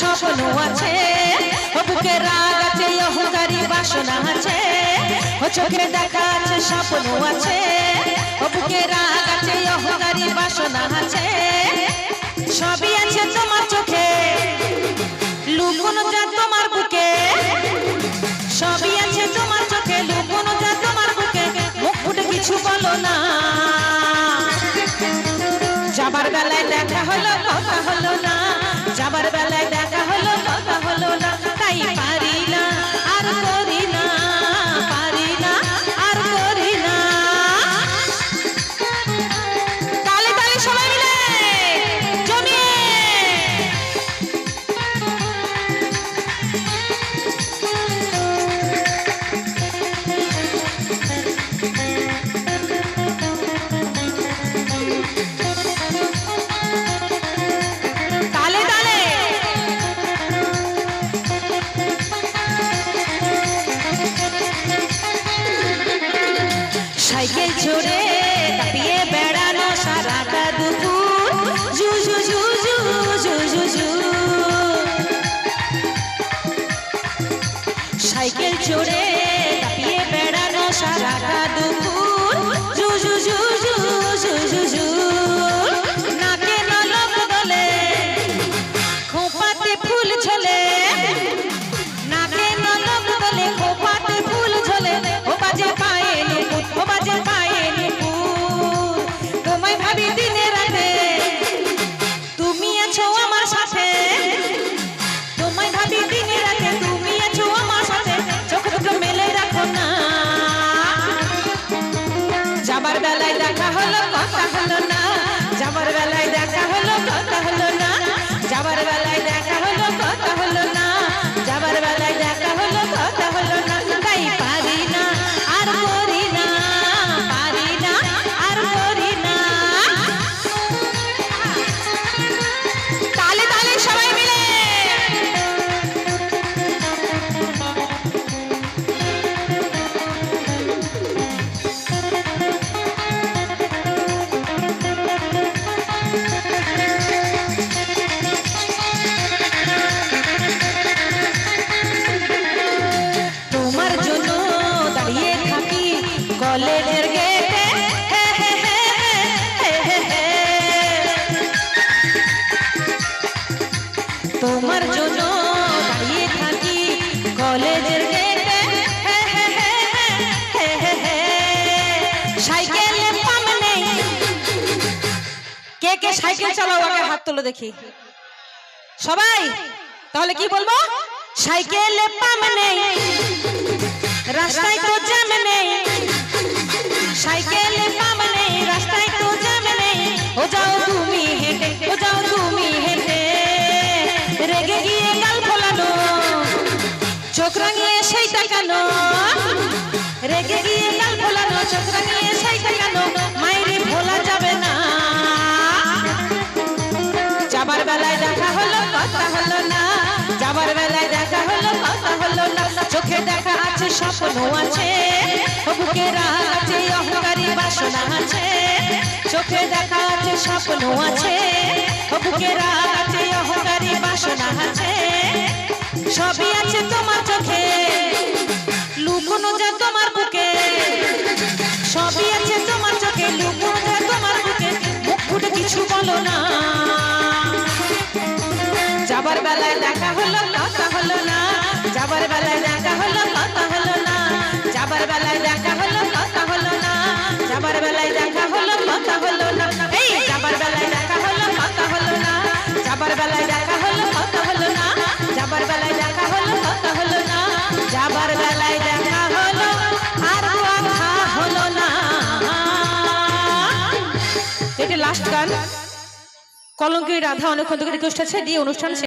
স্বপ্ন আছে। বুকে রাগ আছে অহংকারী বাসনা আছে। ও চোখে দেখা আছে, স্বপ্ন আছে। বুকে রাগ আছে বাসনা আছে। সবই Judy. সাইকেল চালাও? আগে হাত তুলে দেখি। সবাই তাহলে কি বলব? সাইকেলে পাম নেই রাস্তায় তো জ্যাম নেই সাইকেল পাম নেই রাস্তায় তো জ্যাম নেই ও যাও তুমি হেঁটে, ও যাও তুমি হেঁটে। রেগে গিয়ে গাল ফোলানো, চোখ রাঙিয়ে সেই টাকানো রেগে গিয়ে গাল ফোলানো, চোখ রাঙিয়ে সেই টাকানো মাইরে ভোলা যাবে না। যাবার বেলায় দেখা হলো, কথা হলো স্বপ্ন আছে বুকে আছে অহংকারী বাসনা আছে। চোখে দেখা আছে স্বপ্ন আছে বুকে আছে অহংকারী বাসনা আছে। লাস্ট গান। কলঙ্কের রাধা অনেকক্ষণ থেকে রিকোয়েস্ট আছে দিয়ে অনুষ্ঠান